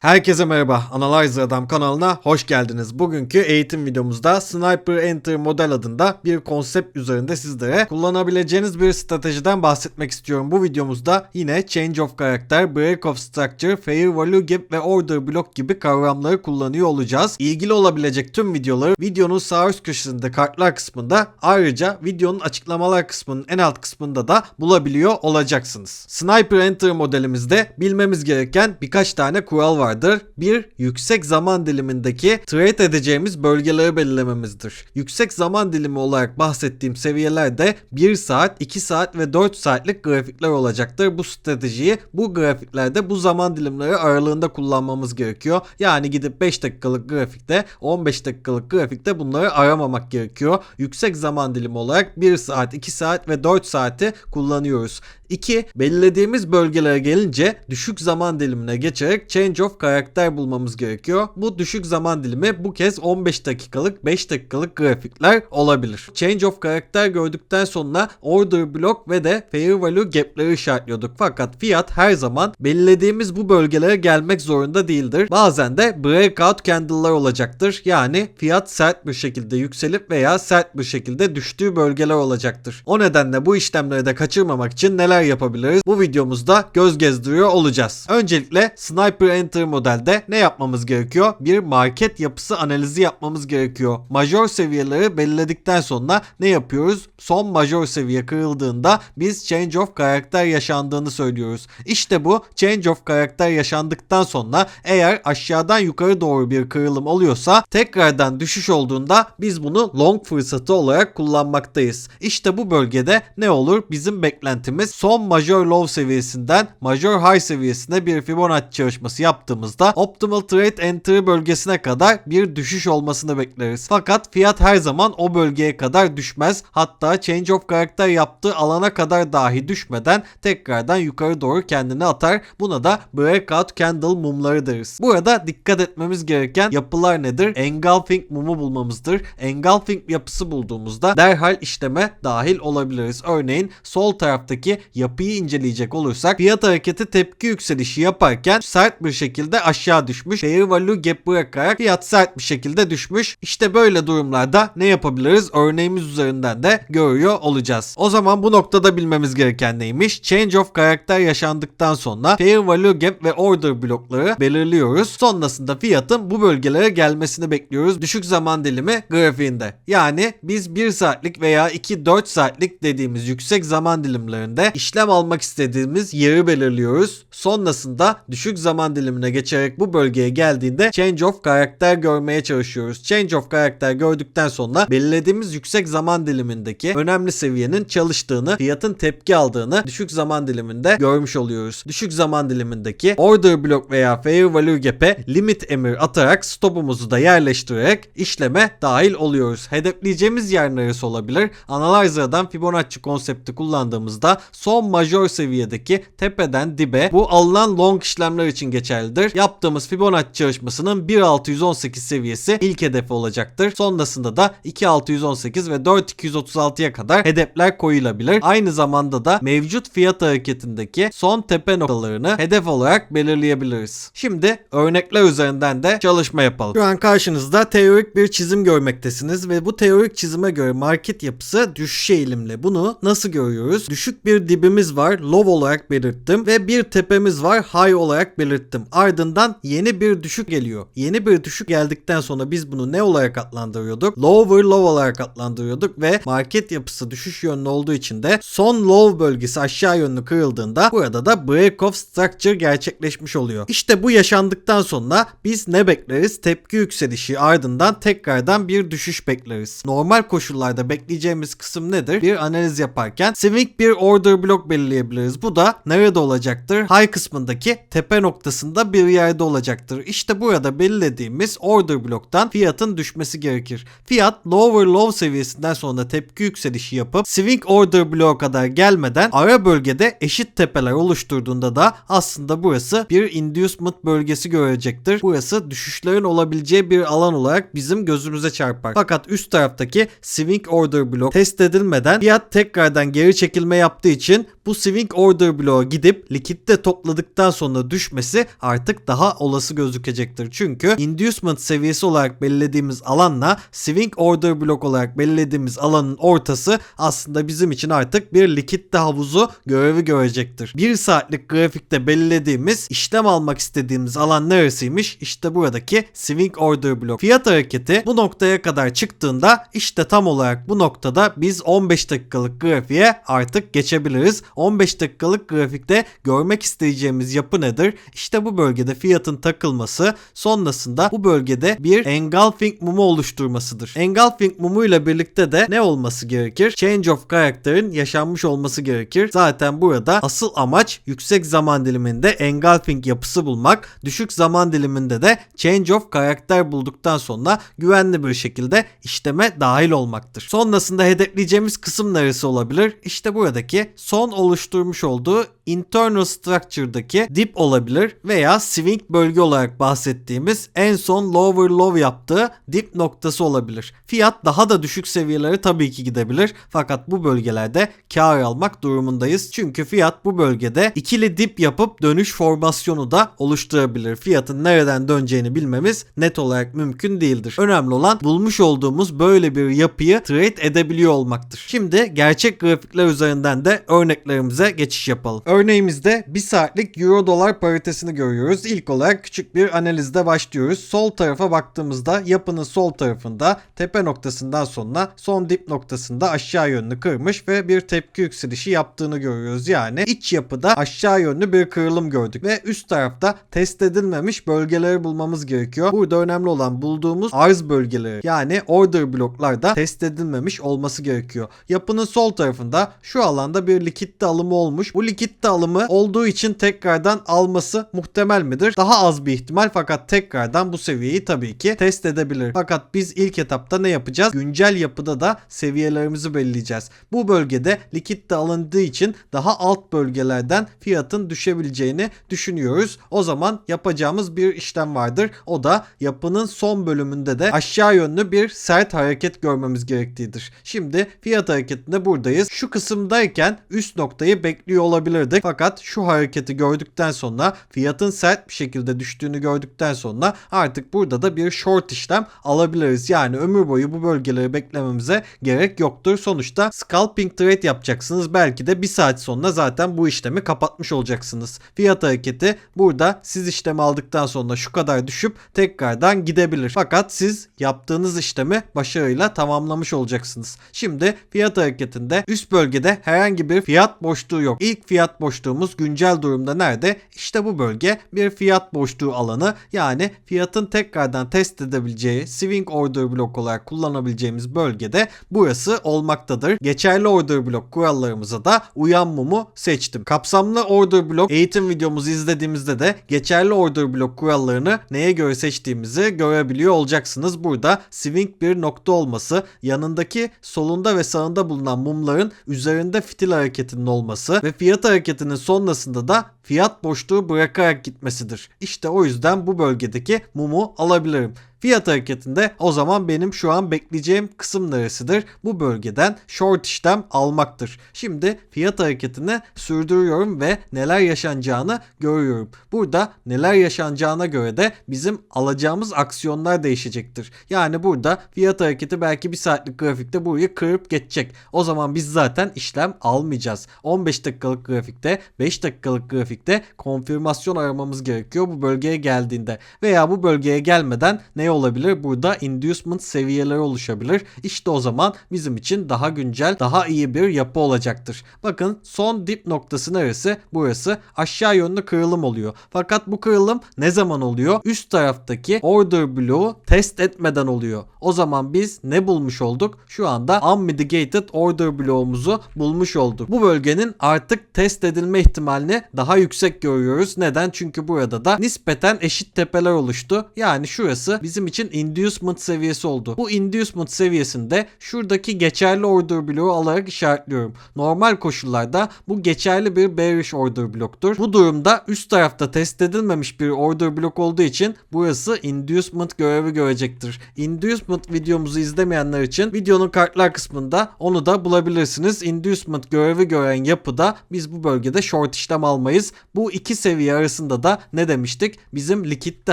Herkese merhaba. Analyzer Adam kanalına hoş geldiniz. Bugünkü eğitim videomuzda Sniper Enter model adında bir konsept üzerinde sizlere kullanabileceğiniz bir stratejiden bahsetmek istiyorum. Bu videomuzda yine Change of Character, Break of Structure, Fair Value Gap ve Order Block gibi kavramları kullanıyor olacağız. İlgili olabilecek tüm videoları videonun sağ üst köşesinde kartlar kısmında ayrıca videonun açıklamalar kısmının en alt kısmında da bulabiliyor olacaksınız. Sniper Enter modelimizde bilmemiz gereken birkaç tane kural vardır. Bir, yüksek zaman dilimindeki trade edeceğimiz bölgeleri belirlememizdir. Yüksek zaman dilimi olarak bahsettiğim seviyelerde 1 saat, 2 saat ve 4 saatlik grafikler olacaktır. Bu stratejiyi bu grafiklerde bu zaman dilimleri aralığında kullanmamız gerekiyor. Yani gidip 5 dakikalık grafikte, 15 dakikalık grafikte bunları aramamak gerekiyor. Yüksek zaman dilimi olarak 1 saat, 2 saat ve 4 saati kullanıyoruz. 2. Belirlediğimiz bölgelere gelince düşük zaman dilimine geçerek change of karakter bulmamız gerekiyor. Bu düşük zaman dilimi bu kez 15 dakikalık 5 dakikalık grafikler olabilir. Change of karakter gördükten sonra order block ve de fair value gap'leri işaretliyorduk. Fakat fiyat her zaman belirlediğimiz bu bölgelere gelmek zorunda değildir. Bazen de breakout candle'lar olacaktır. Yani fiyat sert bir şekilde yükselip veya sert bir şekilde düştüğü bölgeler olacaktır. O nedenle bu işlemleri de kaçırmamak için neler yapabiliriz? Bu videomuzda göz gezdiriyor olacağız. Öncelikle Sniper Enter modelde ne yapmamız gerekiyor? Bir market yapısı analizi yapmamız gerekiyor. Major seviyeleri belirledikten sonra ne yapıyoruz? Son major seviye kırıldığında biz change of karakter yaşandığını söylüyoruz. İşte bu change of karakter yaşandıktan sonra eğer aşağıdan yukarı doğru bir kırılım oluyorsa tekrardan düşüş olduğunda biz bunu long fırsatı olarak kullanmaktayız. İşte bu bölgede ne olur? Bizim beklentimiz son major low seviyesinden major high seviyesine bir Fibonacci çalışması yaptığımızda optimal trade entry bölgesine kadar bir düşüş olmasını bekleriz. Fakat fiyat her zaman o bölgeye kadar düşmez. Hatta change of karakter yaptığı alana kadar dahi düşmeden tekrardan yukarı doğru kendini atar. Buna da breakout candle mumları deriz. Burada dikkat etmemiz gereken yapılar nedir? Engulfing mumu bulmamızdır. Engulfing yapısı bulduğumuzda derhal işleme dahil olabiliriz. Örneğin sol taraftaki yapıyı inceleyecek olursak fiyat hareketi tepki yükselişi yaparken sert bir şekilde aşağı düşmüş. Fair value gap bırakarak fiyat sert bir şekilde düşmüş. İşte böyle durumlarda ne yapabiliriz? Örneğimiz üzerinden de görüyor olacağız. O zaman bu noktada bilmemiz gereken neymiş? Change of karakter yaşandıktan sonra fair value gap ve order blokları belirliyoruz. Sonrasında fiyatın bu bölgelere gelmesini bekliyoruz. Düşük zaman dilimi grafiğinde. Yani biz 1 saatlik veya 2-4 saatlik dediğimiz yüksek zaman dilimlerinde işlem almak istediğimiz yeri belirliyoruz. Sonrasında düşük zaman dilimine geçerek bu bölgeye geldiğinde change of karakter görmeye çalışıyoruz. Change of karakter gördükten sonra belirlediğimiz yüksek zaman dilimindeki önemli seviyenin çalıştığını, fiyatın tepki aldığını düşük zaman diliminde görmüş oluyoruz. Düşük zaman dilimindeki order block veya fair value gap'e limit emir atarak stopumuzu da yerleştirerek işleme dahil oluyoruz. Hedefleyeceğimiz yer neresi olabilir? Analyzer'dan Fibonacci konsepti kullandığımızda son major seviyedeki tepeden dibe bu alınan long işlemler için geçerlidir. Yaptığımız Fibonacci çalışmasının 1618 seviyesi ilk hedefi olacaktır. Sonrasında da 2618 ve 4236'ya kadar hedefler koyulabilir. Aynı zamanda da mevcut fiyat hareketindeki son tepe noktalarını hedef olarak belirleyebiliriz. Şimdi örnekler üzerinden de çalışma yapalım. Şu an karşınızda teorik bir çizim görmektesiniz ve bu teorik çizime göre market yapısı düşüş eğilimli. Bunu nasıl görüyoruz? Düşük bir dibimiz var. Low olarak belirttim ve bir tepemiz var. High olarak belirttim. Ardından yeni bir düşük geliyor. Yeni bir düşük geldikten sonra biz bunu ne olarak adlandırıyorduk? Lower low olarak adlandırıyorduk ve market yapısı düşüş yönlü olduğu için de son low bölgesi aşağı yönlü kırıldığında burada da break of structure gerçekleşmiş oluyor. İşte bu yaşandıktan sonra biz ne bekleriz? Tepki yükselişi ardından tekrardan bir düşüş bekleriz. Normal koşullarda bekleyeceğimiz kısım nedir? Bir analiz yaparken swing bir order block belirleyebiliriz. Bu da nerede olacaktır? High kısmındaki tepe noktasında bir yerde olacaktır. İşte burada belirlediğimiz order block'tan fiyatın düşmesi gerekir. Fiyat lower low seviyesinden sonra tepki yükselişi yapıp swing order block'a kadar gelmeden ara bölgede eşit tepeler oluşturduğunda da aslında burası bir inducement bölgesi görecektir. Burası düşüşlerin olabileceği bir alan olarak bizim gözümüze çarpar. Fakat üst taraftaki swing order block test edilmeden fiyat tekrardan geri çekilme yaptığı için bu swing order bloğa gidip likitte topladıktan sonra düşmesi artık artık daha olası gözükecektir. Çünkü inducement seviyesi olarak belirlediğimiz alanla swing order block olarak belirlediğimiz alanın ortası aslında bizim için artık bir likitte havuzu görevi görecektir. 1 saatlik grafikte belirlediğimiz işlem almak istediğimiz alan neresiymiş? İşte buradaki swing order block. Fiyat hareketi bu noktaya kadar çıktığında işte tam olarak bu noktada biz 15 dakikalık grafiğe artık geçebiliriz. 15 dakikalık grafikte görmek isteyeceğimiz yapı nedir? İşte bu bölgede fiyatın takılması sonrasında bu bölgede bir engulfing mumu oluşturmasıdır. Engulfing mumu ile birlikte de ne olması gerekir? Change of karakterin yaşanmış olması gerekir. Zaten burada asıl amaç yüksek zaman diliminde engulfing yapısı bulmak. Düşük zaman diliminde de change of karakter bulduktan sonra güvenli bir şekilde işleme dahil olmaktır. Sonrasında hedefleyeceğimiz kısım neresi olabilir? İşte buradaki son oluşturmuş olduğu internal structure'daki dip olabilir veya swing bölge olarak bahsettiğimiz en son lower low yaptığı dip noktası olabilir. Fiyat daha da düşük seviyelere tabii ki gidebilir fakat bu bölgelerde kar almak durumundayız. Çünkü fiyat bu bölgede ikili dip yapıp dönüş formasyonu da oluşturabilir. Fiyatın nereden döneceğini bilmemiz net olarak mümkün değildir. Önemli olan bulmuş olduğumuz böyle bir yapıyı trade edebiliyor olmaktır. Şimdi gerçek grafikler üzerinden de örneklerimize geçiş yapalım. Örneğimizde 1 saatlik euro dolar paritesini görüyoruz. İlk olarak küçük bir analizde başlıyoruz. Sol tarafa baktığımızda yapının sol tarafında tepe noktasından sonra son dip noktasında aşağı yönlü kırmış ve bir tepki yükselişi yaptığını görüyoruz. Yani iç yapıda aşağı yönlü bir kırılım gördük ve üst tarafta test edilmemiş bölgeleri bulmamız gerekiyor. Burada önemli olan bulduğumuz arz bölgeleri yani order bloklarda test edilmemiş olması gerekiyor. Yapının sol tarafında şu alanda bir likitte alımı olmuş. Bu likitte alımı olduğu için tekrardan alması muhtemel midir? Daha az bir ihtimal fakat tekrardan bu seviyeyi tabii ki test edebilir. Fakat biz ilk etapta ne yapacağız? Güncel yapıda da seviyelerimizi belirleyeceğiz. Bu bölgede likitte alındığı için daha alt bölgelerden fiyatın düşebileceğini düşünüyoruz. O zaman yapacağımız bir işlem vardır. O da yapının son bölümünde de aşağı yönlü bir sert hareket görmemiz gerektiğidir. Şimdi fiyat hareketinde buradayız. Şu kısımdayken üst noktayı bekliyor olabilirdik. Fakat şu hareketi gördükten sonra fiyatın sert bir şekilde düştüğünü gördükten sonra artık burada da bir short işlem alabiliriz. Yani ömür boyu bu bölgeleri beklememize gerek yoktur. Sonuçta scalping trade yapacaksınız. Belki de bir saat sonra zaten bu işlemi kapatmış olacaksınız. Fiyat hareketi burada siz işlemi aldıktan sonra şu kadar düşüp tekrardan gidebilir. Fakat siz yaptığınız işlemi başarıyla tamamlamış olacaksınız. Şimdi fiyat hareketinde üst bölgede herhangi bir fiyat boşluğu yok. İlk fiyat boşluğumuz güncel durumda nerede? İşte bu bölge bir fiyat boşluğu alanı. Yani fiyatın tekrardan test edebileceği swing order block olarak kullanabileceğimiz bölgede burası olmaktadır. Geçerli order block kurallarımıza da uyan mumu seçtim. Kapsamlı order block eğitim videomuzu izlediğimizde de geçerli order block kurallarını neye göre seçtiğimizi görebiliyor olacaksınız. Burada swing bir nokta olması, yanındaki solunda ve sağında bulunan mumların üzerinde fitil hareketinin olması ve fiyat hareketinin sonrasında da fiyat boşluğu bırakarak gitmesidir. İşte o yüzden bu bölgedeki mumu alabilirim. Fiyat hareketinde o zaman benim şu an bekleyeceğim kısım neresidir? Bu bölgeden short işlem almaktır. Şimdi fiyat hareketini sürdürüyorum ve neler yaşanacağını görüyorum. Burada neler yaşanacağına göre de bizim alacağımız aksiyonlar değişecektir. Yani burada fiyat hareketi belki bir saatlik grafikte burayı kırıp geçecek. O zaman biz zaten işlem almayacağız. 15 dakikalık grafikte 5 dakikalık grafikte konfirmasyon aramamız gerekiyor bu bölgeye geldiğinde. Veya bu bölgeye gelmeden olabilir? Burada inducement seviyeleri oluşabilir. İşte o zaman bizim için daha güncel, daha iyi bir yapı olacaktır. Bakın son dip noktası neresi? Burası aşağı yönlü kırılım oluyor. Fakat bu kırılım ne zaman oluyor? Üst taraftaki order bloğu test etmeden oluyor. O zaman biz ne bulmuş olduk? Şu anda unmitigated order bloğumuzu bulmuş olduk. Bu bölgenin artık test edilme ihtimalini daha yüksek görüyoruz. Neden? Çünkü burada da nispeten eşit tepeler oluştu. Yani şurası bizim bizim için inducement seviyesi oldu. Bu inducement seviyesinde şuradaki geçerli order bloğu alarak işaretliyorum. Normal koşullarda bu geçerli bir bearish order bloktur. Bu durumda üst tarafta test edilmemiş bir order blok olduğu için burası inducement görevi görecektir. Inducement videomuzu izlemeyenler için videonun kartlar kısmında onu da bulabilirsiniz. Inducement görevi gören yapıda biz bu bölgede short işlem almayız. Bu iki seviye arasında da ne demiştik? Bizim likitte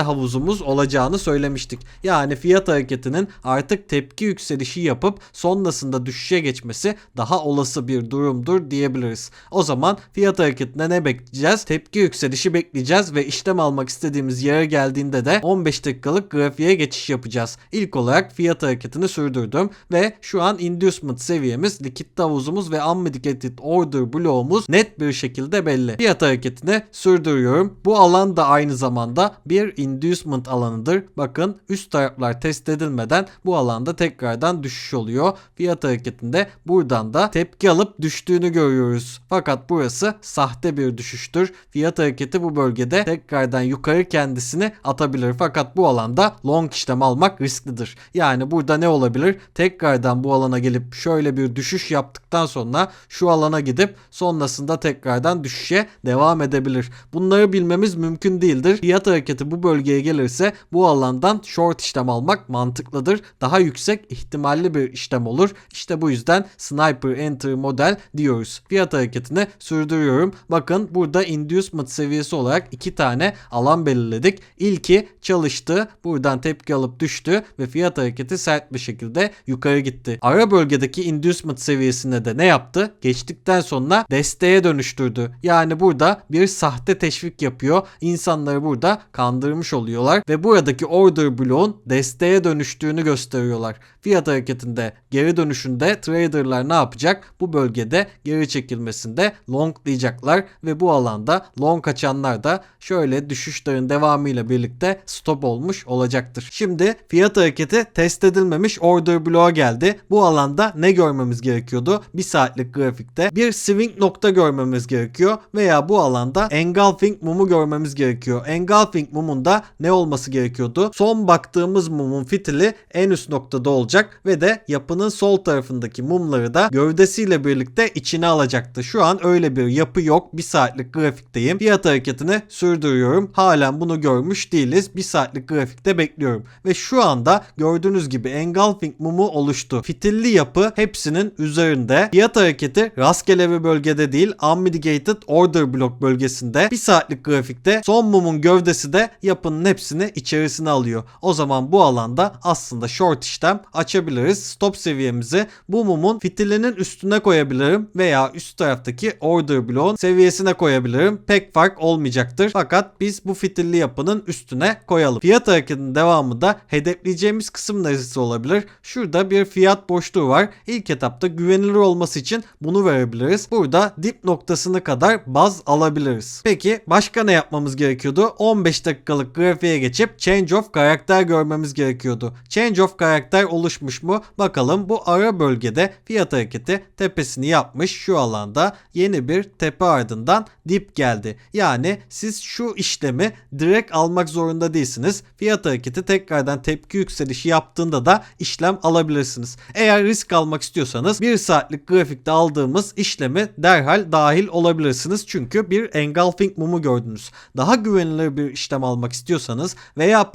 havuzumuz olacağını söylemiştik. Yani fiyat hareketinin artık tepki yükselişi yapıp sonrasında düşüşe geçmesi daha olası bir durumdur diyebiliriz. O zaman fiyat hareketine ne bekleyeceğiz? Tepki yükselişi bekleyeceğiz ve işlem almak istediğimiz yere geldiğinde de 15 dakikalık grafiğe geçiş yapacağız. İlk olarak fiyat hareketini sürdürdüm ve şu an inducement seviyemiz, likitte havuzumuz ve unmitigated order bloğumuz net bir şekilde belli. Fiyat hareketini sürdürüyorum. Bu alan da aynı zamanda bir inducement alanıdır. Bakın üst taraflar test edilmeden bu alanda tekrardan düşüş oluyor. Fiyat hareketinde buradan da tepki alıp düştüğünü görüyoruz. Fakat burası sahte bir düşüştür. Fiyat hareketi bu bölgede tekrardan yukarı kendisini atabilir. Fakat bu alanda long işlem almak risklidir. Yani burada ne olabilir? Tekrardan bu alana gelip şöyle bir düşüş yaptıktan sonra şu alana gidip sonrasında tekrardan düşüşe devam edebilir. Bunları bilmemiz mümkün değildir. Fiyat hareketi bu bölgeye gelirse bu alandan short işlem almak mantıklıdır. Daha yüksek ihtimalli bir işlem olur. İşte bu yüzden sniper enter model diyoruz. Fiyat hareketini sürdürüyorum. Bakın burada inducement seviyesi olarak iki tane alan belirledik. İlki çalıştı. Buradan tepki alıp düştü ve fiyat hareketi sert bir şekilde yukarı gitti. Ara bölgedeki inducement seviyesinde de ne yaptı? Geçtikten sonra desteğe dönüştürdü. Yani burada bir sahte teşvik yapıyor. İnsanları burada kandırmış oluyorlar ve buradaki order bloğun desteğe dönüştüğünü gösteriyorlar. Fiyat hareketinde geri dönüşünde traderlar ne yapacak? Bu bölgede geri çekilmesinde longlayacaklar ve bu alanda long açanlar da şöyle düşüşlerin devamıyla birlikte stop olmuş olacaktır. Şimdi fiyat hareketi test edilmemiş order bloğa geldi. Bu alanda ne görmemiz gerekiyordu? Bir saatlik grafikte bir swing nokta görmemiz gerekiyor veya bu alanda engulfing mumu görmemiz gerekiyor. Engulfing mumunda ne olması gerekiyordu? Son baktığımız mumun fitili en üst noktada olacak ve de yapının sol tarafındaki mumları da gövdesiyle birlikte içine alacaktı. Şu an öyle bir yapı yok. Bir saatlik grafikteyim. Fiyat hareketini sürdürüyorum. Halen bunu görmüş değiliz. Bir saatlik grafikte bekliyorum. Ve şu anda gördüğünüz gibi engulfing mumu oluştu. Fitilli yapı hepsinin üzerinde. Fiyat hareketi rastgele bir bölgede değil unmitigated order block bölgesinde. Bir saatlik grafikte son mumun gövdesi de yapının hepsini içerisine alıyor. O zaman bu alanda aslında short işlem açabiliriz. Stop seviyemizi bu mumun fitilinin üstüne koyabilirim veya üst taraftaki order bloğun seviyesine koyabilirim. Pek fark olmayacaktır. Fakat biz bu fitilli yapının üstüne koyalım. Fiyat hareketinin devamı da hedefleyeceğimiz kısım neresi olabilir? Şurada bir fiyat boşluğu var. İlk etapta güvenilir olması için bunu verebiliriz. Burada dip noktasını kadar baz alabiliriz. Peki başka ne yapmamız gerekiyordu? 15 dakikalık grafiğe geçip change of karakter görmemiz gerekiyordu. Change of karakter oluşmuş mu? Bakalım bu ara bölgede fiyat hareketi tepesini yapmış şu alanda yeni bir tepe ardından dip geldi. Yani siz şu işlemi direkt almak zorunda değilsiniz. Fiyat hareketi tekrardan tepki yükselişi yaptığında da işlem alabilirsiniz. Eğer risk almak istiyorsanız 1 saatlik grafikte aldığımız işlemi derhal dahil olabilirsiniz. Çünkü bir engulfing mumu gördünüz. Daha güvenilir bir işlem almak istiyorsanız veya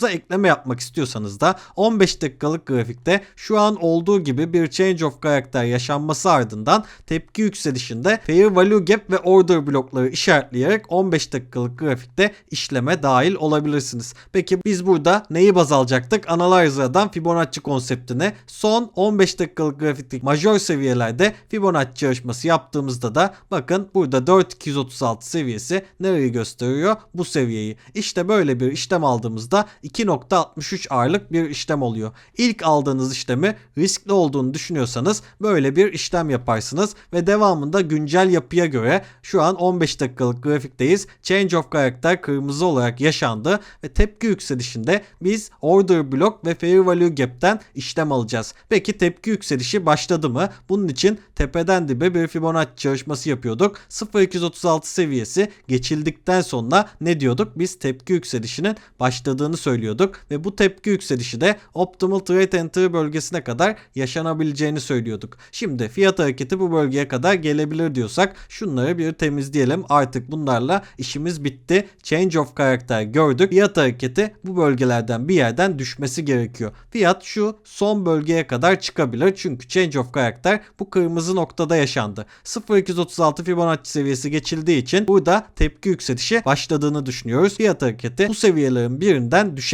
pozisyonunuza ekleme yapmak istiyorsanız da 15 dakikalık grafikte şu an olduğu gibi bir change of karakter yaşanması ardından tepki yükselişinde fair value gap ve order blokları işaretleyerek 15 dakikalık grafikte işleme dahil olabilirsiniz. Peki biz burada neyi baz alacaktık? Analyzer'dan Fibonacci konseptine son 15 dakikalık grafikteki majör seviyelerde Fibonacci çalışması yaptığımızda da bakın burada 4236 seviyesi nereyi gösteriyor? Bu seviyeyi. İşte böyle bir işlem aldığımızda 2.63 ağırlık bir işlem oluyor. İlk aldığınız işlemi riskli olduğunu düşünüyorsanız böyle bir işlem yaparsınız ve devamında güncel yapıya göre şu an 15 dakikalık grafikteyiz. Change of karakter kırmızı olarak yaşandı ve tepki yükselişinde biz order block ve fair value gap'ten işlem alacağız. Peki tepki yükselişi başladı mı? Bunun için tepeden dibe bir Fibonacci çalışması yapıyorduk. 0.236 seviyesi geçildikten sonra ne diyorduk? Biz tepki yükselişinin başladığını söylüyorduk söylüyorduk ve bu tepki yükselişi de optimal trade entry bölgesine kadar yaşanabileceğini söylüyorduk. Şimdi fiyat hareketi bu bölgeye kadar gelebilir diyorsak şunları bir temizleyelim. Artık bunlarla işimiz bitti. Change of karakter gördük. Fiyat hareketi bu bölgelerden bir yerden düşmesi gerekiyor. Fiyat şu son bölgeye kadar çıkabilir. Çünkü change of karakter bu kırmızı noktada yaşandı. 0236 Fibonacci seviyesi geçildiği için burada tepki yükselişi başladığını düşünüyoruz. Fiyat hareketi bu seviyelerin birinden düşebilir.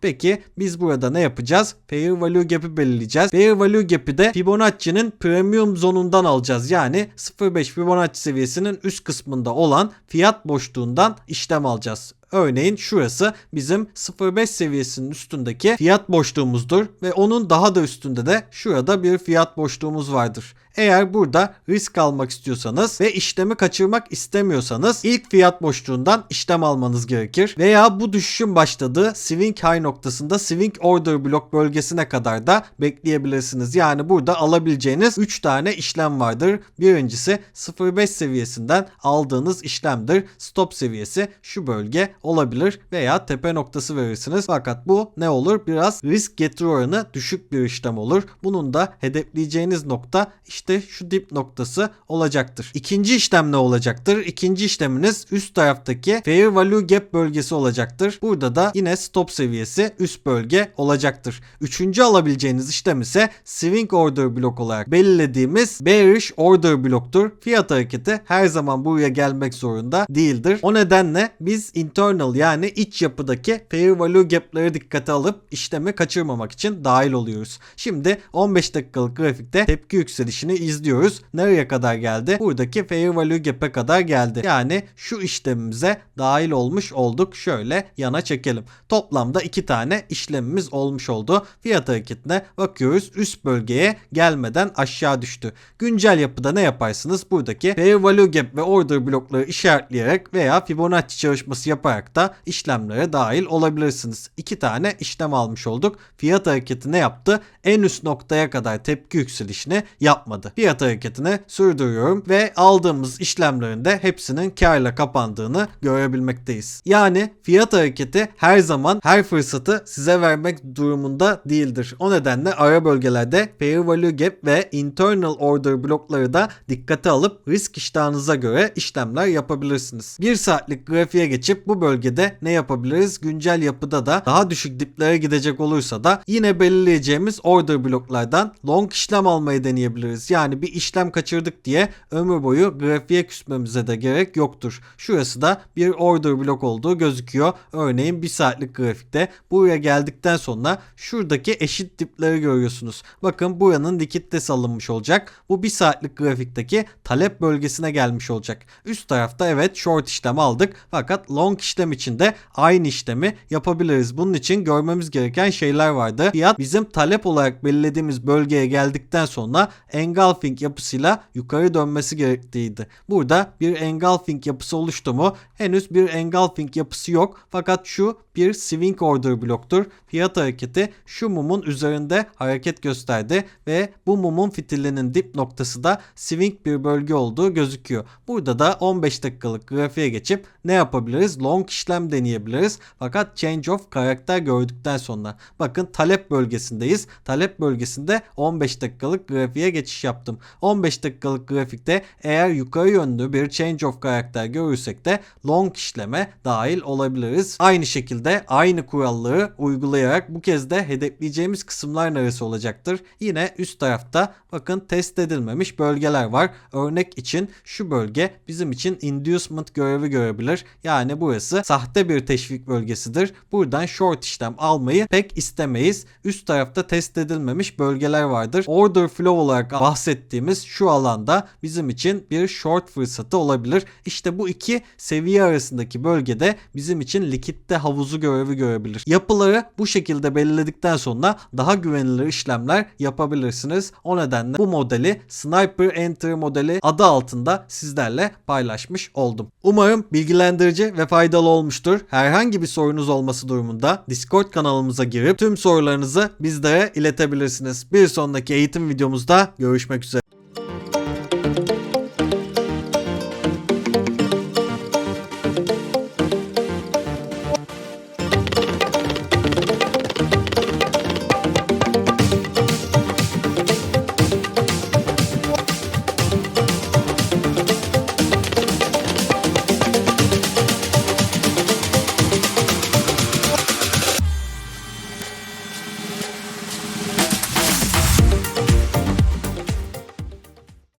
Peki biz burada ne yapacağız? Fair value gap'i belirleyeceğiz. Fair value gap'i de Fibonacci'nin premium zonundan alacağız. Yani 0.5 Fibonacci seviyesinin üst kısmında olan fiyat boşluğundan işlem alacağız. Örneğin şurası bizim 0.5 seviyesinin üstündeki fiyat boşluğumuzdur ve onun daha da üstünde de şurada bir fiyat boşluğumuz vardır. Eğer burada risk almak istiyorsanız ve işlemi kaçırmak istemiyorsanız ilk fiyat boşluğundan işlem almanız gerekir. Veya bu düşüşün başladığı swing high noktasında swing order block bölgesine kadar da bekleyebilirsiniz. Yani burada alabileceğiniz 3 tane işlem vardır. Birincisi 0.5 seviyesinden aldığınız işlemdir. Stop seviyesi şu bölge olabilir veya tepe noktası verirsiniz. Fakat bu ne olur? Biraz risk getir oranı düşük bir işlem olur. Bunun da hedefleyeceğiniz nokta işte şu dip noktası olacaktır. İkinci işlem ne olacaktır? İkinci işleminiz üst taraftaki fair value gap bölgesi olacaktır. Burada da yine stop seviyesi üst bölge olacaktır. Üçüncü alabileceğiniz işlem ise swing order block olarak belirlediğimiz bearish order blocktur. Fiyat hareketi her zaman buraya gelmek zorunda değildir. O nedenle biz internal yani iç yapıdaki fair value gap'ları dikkate alıp işlemi kaçırmamak için dahil oluyoruz. Şimdi 15 dakikalık grafikte tepki yükselişini izliyoruz. Nereye kadar geldi? Buradaki fair value gap'e kadar geldi. Yani şu işlemimize dahil olmuş olduk. Şöyle yana çekelim. Toplamda iki tane işlemimiz olmuş oldu. Fiyat hareketine bakıyoruz. Üst bölgeye gelmeden aşağı düştü. Güncel yapıda ne yaparsınız? Buradaki fair value gap ve order blokları işaretleyerek veya Fibonacci çalışması yaparak da işlemlere dahil olabilirsiniz. İki tane işlem almış olduk. Fiyat hareketi ne yaptı? En üst noktaya kadar tepki yükselişini yapmadı. Fiyat hareketine sürdürüyorum ve aldığımız işlemlerin de hepsinin karla kapandığını görebilmekteyiz. Yani fiyat hareketi her zaman her fırsatı size vermek durumunda değildir. O nedenle ara bölgelerde fair value gap ve internal order blokları da dikkate alıp risk iştahınıza göre işlemler yapabilirsiniz. 1 saatlik grafiğe geçip bu bölgede ne yapabiliriz? Güncel yapıda da daha düşük diplere gidecek olursa da yine belirleyeceğimiz order bloklardan long işlem almayı deneyebiliriz. Yani bir işlem kaçırdık diye ömür boyu grafiğe küsmemize de gerek yoktur. Şurası da bir order blok olduğu gözüküyor. Örneğin 1 saatlik grafikte buraya geldikten sonra şuradaki eşit dipleri görüyorsunuz. Bakın buranın likiditesi alınmış olacak. Bu 1 saatlik grafikteki talep bölgesine gelmiş olacak. Üst tarafta evet short işlem aldık fakat long işlem için de aynı işlemi yapabiliriz. Bunun için görmemiz gereken şeyler vardı. Fiyat bizim talep olarak belirlediğimiz bölgeye geldikten sonra engulfing yapısıyla yukarı dönmesi gerekliydi. Burada bir engulfing yapısı oluştu mu? Henüz bir engulfing yapısı yok. Fakat şu bir swing order bloktur. Fiyat hareketi şu mumun üzerinde hareket gösterdi ve bu mumun fitilinin dip noktası da swing bir bölge olduğu gözüküyor. Burada da 15 dakikalık grafiğe geçip ne yapabiliriz? Long işlem deneyebiliriz. Fakat change of karakter gördükten sonra bakın talep bölgesindeyiz. Talep bölgesinde 15 dakikalık grafiğe geçiş yaptım. 15 dakikalık grafikte eğer yukarı yönlü bir change of karakter görürsek de long işleme dahil olabiliriz. Aynı şekilde aynı kuralları uygulayarak bu kez de hedefleyeceğimiz kısımlar neresi olacaktır? Yine üst tarafta bakın test edilmemiş bölgeler var. Örnek için şu bölge bizim için inducement görevi görebilir. Yani burası sahte bir teşvik bölgesidir. Buradan short işlem almayı pek istemeyiz. Üst tarafta test edilmemiş bölgeler vardır. Order flow olarak bahsettiğimiz şu alanda bizim için bir short fırsatı olabilir. İşte bu iki seviye arasındaki bölgede bizim için likitte havuzu görevi görebilir. Yapıları bu şekilde belirledikten sonra daha güvenilir işlemler yapabilirsiniz. O nedenle bu modeli Sniper Enter modeli adı altında sizlerle paylaşmış oldum. Umarım bilgilendirici ve faydalı olmuştur. Herhangi bir sorunuz olması durumunda Discord kanalımıza girip tüm sorularınızı bizlere iletebilirsiniz. Bir sonraki eğitim videomuzda görüşmek üzere.